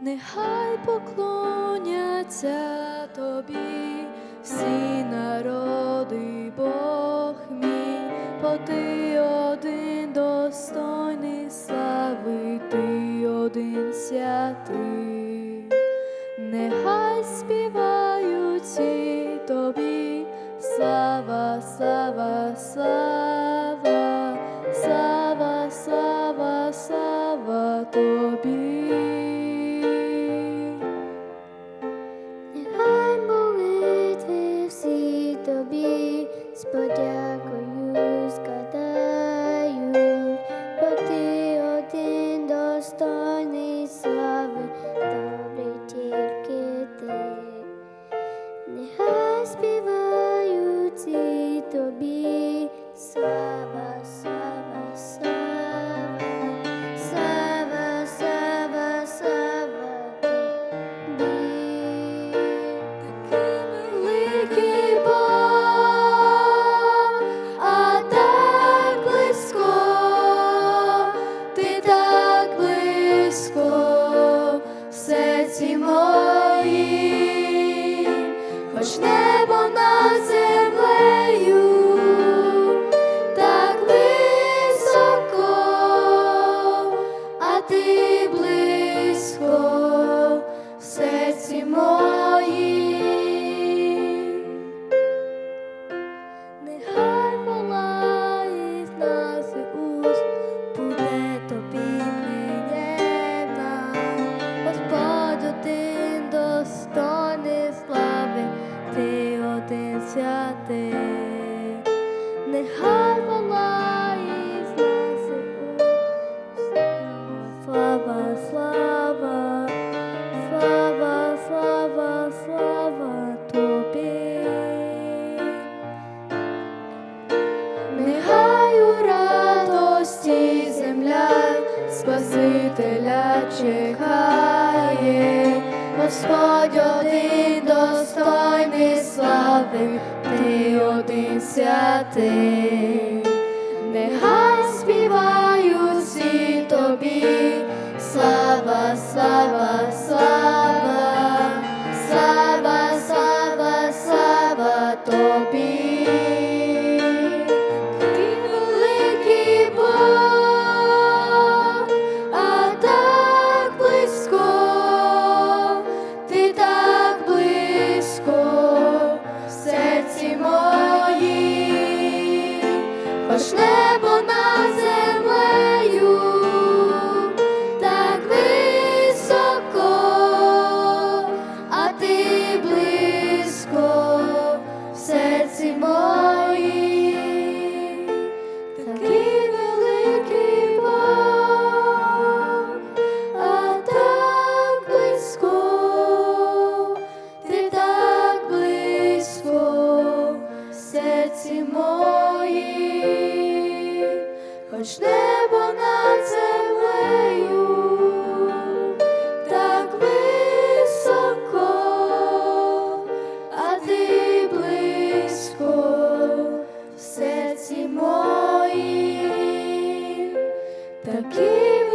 нехай поклоняться тобі, всі народи, Бог мій, бо ти один достойний слави, ти один святий, нехай співають тобі, слава, слава, слава. мої, хоч небо. чекає, Господь один достойний слави, ти один святий. Нехай Такі